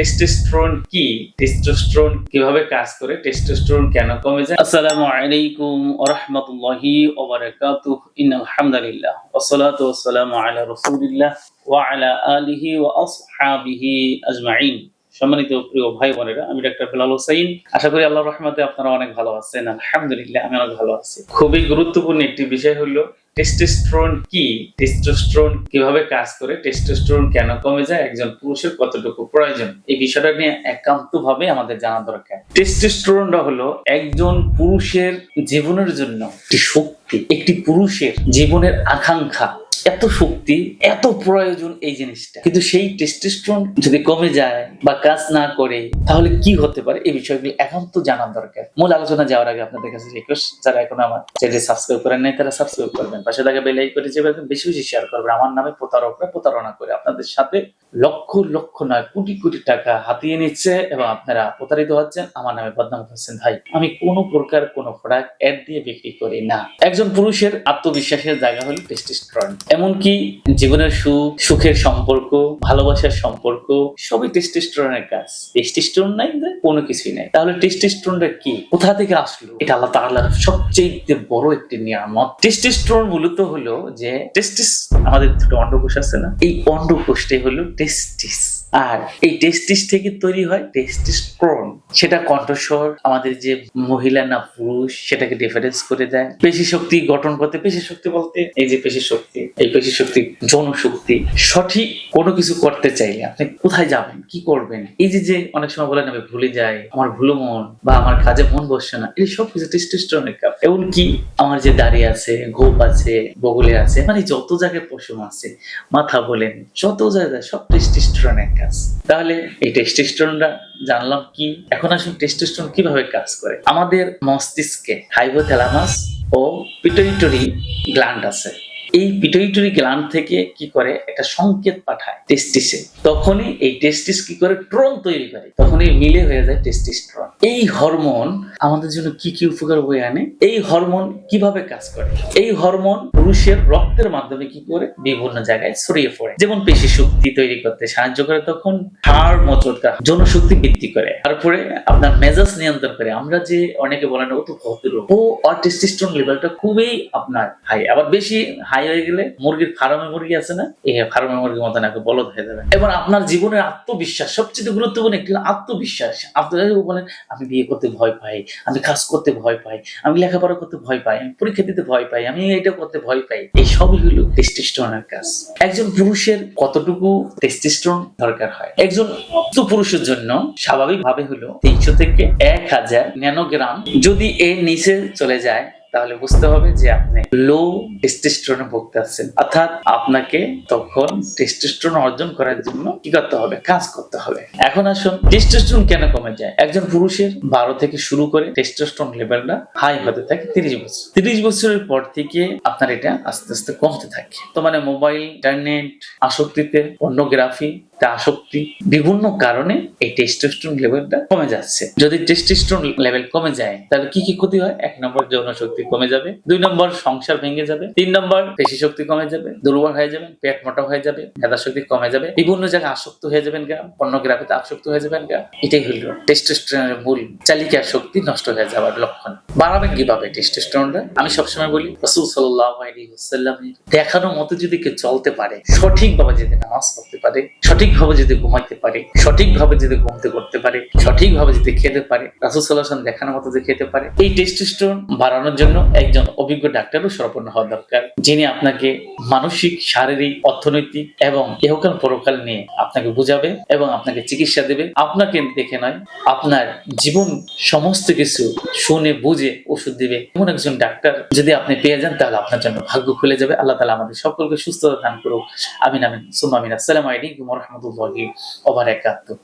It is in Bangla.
টেস্টোস্টেরন কি? টেস্টোস্টেরন কীভাবে কাজ করে? টেস্টোস্টেরন কেন কমে যায়? আসসালামু আলাইকুম ওয়া রাহমাতুল্লাহি ওয়া বারাকাতুহু ইন্নাল হামদালিল্লাহ। ওয়াসসালাতু ওয়াসসালামু আলা রাসূলিল্লাহ ওয়া আলা আলিহি ওয়া আসহাবিহি আজমাইন। সম্মানিত প্রিয় ভাই বোনেরা, আমি ডাক্তার বেলাল হোসাইন। আশা করি আল্লাহর রহমতে আপনারা অনেক ভালো আছেন। আলহামদুলিল্লাহ আমি অনেক ভালো আছি। খুবই গুরুত্বপূর্ণ একটি বিষয় হলো টেস্টোস্টেরন কি? টেস্টোস্টেরন কীভাবে কাজ করে? টেস্টোস্টেরন কেন কমে যায়? একজন পুরুষের কতটুকু প্রয়োজন? এই বিষয়টা নিয়ে একান্তভাবে আমাদের জানা দরকার। টেস্টোস্টেরনটা হলো একজন পুরুষের জীবনের জন্য একটি শক্তি, একটি পুরুষের জীবনের আকাঙ্ক্ষা। এত শক্তি এত প্রয়োজন এই জিনিসটা। কিন্তু সেই টেস্টোস্টেরন যদি কমে যায় বা কাজ না করে তাহলে কি হতে পারে? এই বিষয়গুলো একান্ত জানার দরকার। মূল আলোচনা যাওয়ার আগে আপনাদের কাছে রিকোয়েস্ট যারা এখন আমার চ্যানেল সাবস্ক্রাইব করেন নাই তারা সাবস্ক্রাইব করবেন। পাশে থাকা বেল আইকনে চেপে রাখবেন, বেশি বেশি শেয়ার করবেন। আমার নামে প্রতারকরা প্রতারণা করে আপনাদের সাথে লক্ষ লক্ষ নয় কোটি কোটি টাকা হাতিয়ে নিচ্ছে এবং আপনারা প্রতারিত হচ্ছেন। আমার নামে বদনাম হোসেন ভাই। আমি কোনো প্রকার কোনো প্রোডাক্ট অ্যাড দিয়ে বিক্রি করি না। একজন পুরুষের আত্মবিশ্বাসের জায়গা হলো টেস্টোস্টেরন এমনকি জীবনের সুখ সুখের সম্পর্ক, ভালোবাসার সম্পর্ক, সবই টেস্টোস্টেরনের কাজ। টেস্টোস্টেরন নাই কোনো কিছুই নাই। তাহলে টেস্টোস্টেরনটা কি? কোথা থেকে আসলো? এটা আল্লাহ তাআলার সবচেয়ে বড় একটি নিয়ামত। টেস্টোস্টেরন মূলত হলো যে টেস্টিস আমাদের দুটো অন্ডকোষ আছে না? এই অন্ডকোষটাই হলো টেস্টিস আর এই টেস্টিস থেকে তৈরি হয় টেস্টোস্টেরন সেটা কণ্ঠস্বর, আমাদের যে মহিলা না পুরুষ, সেটাকে ডিফারেন্স করে দেয়। পেশি শক্তি গঠন করতে, পেশি শক্তি বলতে, এই যে পেশি শক্তি এই পেশি শক্তি যৌন শক্তি সঠিক কোনো কিছু করতে চাইলে আপনি কোথায় যাবেন? কি করবেন? এই যে যে অনেক সময় বলেন, আমি ভুলে যাই, আমার ভুলো মন বা আমার কাজে মন বসছে না, এই সব কিছু টেস্টোস্টেরনের কাজ এমনকি আমার যে দাড়ি আছে গোপ আছে, বগলে আছে মানে যত জায়গায় পশম আছে, মাথা বলেন, যত জায়গায়, সব টেস্টোস্টেরনের কাজ। তাহলে এই টেস্টোস্টেরনটা জানলাম কি? এখন আসুন টেস্টোস্টেরন কীভাবে কাজ করে? আমাদের মস্তিষ্কে হাইপোথ্যালামাস ও পিটুইটরি গ্ল্যান্ড আছে। এই পিটুইটরি গ্ল্যান্ড থেকে কি করে? একটা সংকেত পাঠায় টেস্টিসে তখনই এই টেস্টিস কি করে? ট্রন তৈরি করে। তখনই মিলে হয়ে যায় টেস্টিস্ট্রন এই হরমোন আমাদের জন্য কি কি উপকার বয়ে আনে? এই হরমোন কীভাবে কাজ করে? এই হরমোন পুরুষের রক্তের মাধ্যমে কি করে? বিভিন্ন জায়গায় ছড়িয়ে পড়ে। যেমন পেশি শক্তি তৈরি করতে সাহায্য করে, তখন হাড় মচড়কা জনশক্তি বৃদ্ধি করে। তারপরে আপনার মেজাজ নিয়ন্ত্রণ করে। আমরা যে অনেকে বলেন, ও তো ভদ্র। ও অটেস্টিস্ট্রন লেভেলটা খুবই আপনার হাই আবার বেশি হাই হয়ে গেলে মুরগির ফার্মে মুরগি আছে না? এই ফার্মে মুরগির মতন একটা বলদ হয়ে যাবে। এবার আপনার জীবনের আত্মবিশ্বাস, সবচেয়ে গুরুত্বপূর্ণ একটি আত্মবিশ্বাস। আপনারা বলেন আমি বিয়ে করতে ভয় পাই, আমি কাজ করতে ভয় পাই, আমি লেখাপড়া করতে ভয় পাই, আমি পরীক্ষা দিতে ভয় পাই, আমি এটা করতে ভয় পাই। এই সবই হলো টেস্টিস্টনের কাজ। একজন পুরুষের কতটুকু টেস্টিস্টন দরকার হয়? একজন পুরুষের জন্য স্বাভাবিকভাবে হলো তিনশো থেকে এক হাজার ন্যানোগ্রাম যদি এর নিচে চলে যায় তাহলে বুঝতে হবে যে আপনি লো টেস্টোস্টেরনে ভুগতে আছেন। অর্থাৎ আপনাকে তখন টেস্টোস্টেরন অর্জন করার জন্য কি করতে হবে? কাজ করতে হবে। এখন আসুন টেস্টোস্টেরন কেন কমে যায়? একজন পুরুষের বারো থেকে শুরু করে টেস্টোস্টেরন লেভেলটা হাই হতে থাকে তিরিশ বছর। তিরিশ বছরের পর থেকে আপনার এটা আস্তে আস্তে কমতে থাকে। তো মানে মোবাইল ইন্টারনেট আসক্তিতে পর্নোগ্রাফি তা আসক্তি। বিভিন্ন কারণে এই টেস্টোস্টেরন লেভেলটা কমে যাচ্ছে। যদি টেস্টোস্টেরন লেভেল কমে যায়, তাহলে কি কি ক্ষতি হয়? এক নম্বর যৌন শক্তি কমে যাবে। দুই নম্বর সংসার ভেঙে যাবে। তিন নম্বর পেশি শক্তি কমে যাবে। দুর্বল হয়ে যাবেন, পেট মোটা হয়ে যাবে, মেধা শক্তি কমে যাবে। বিভিন্ন জায়গায় আসক্ত হয়ে যাবেন গা পর্নোগ্রাফিতে আসক্ত হয়ে যাবেন গা। এটাই হলো টেস্টোস্টেরনের মূল চালিকা শক্তি নষ্ট হয়ে যাওয়ার লক্ষণ। বাড়াবেন কীভাবে টেস্টোস্টেরনটা আমি সবসময় বলি, রসুল সাল্লাল্লাহু আলাইহি ওয়াসাল্লামের দেখানো মতো যদি কেউ চলতে পারে, সঠিকভাবে যদি নামাজ পড়তে পারে, সঠিকভাবে যদি ঘুমাইতে পারে, সঠিকভাবে যদি ঘুমতে করতে পারে, সঠিকভাবে যদি খেতে পারে, রাসুল সাল্লাহ দেখানোর মতো যদি খেতে পারে, এই টেস্টোস্টেরন বাড়ানোর জন্য একজন অভিজ্ঞ ডাক্তারও সরপন্ন হওয়া দরকার, যিনি আপনাকে মানসিক, শারীরিক, অর্থনৈতিক এবং ইহকাল পরকাল নিয়ে আপনাকে বুঝাবে এবং আপনাকে চিকিৎসা দেবে। আপনাকে দেখে নয়, আপনার জীবন সমস্ত কিছু শুনে, বুঝে ওষুধ দিবে, এমন একজন ডাক্তার যদি আপনি পেয়ে যান, তাহলে আপনার জন্য ভাগ্য খুলে যাবে। আল্লাহ তালা আমাদের সকলকে সুস্থতা দান করুক। আমিন আমিন। সুমামিন আসসালামু আলাইকুম ওভার ওবারাকাতুহ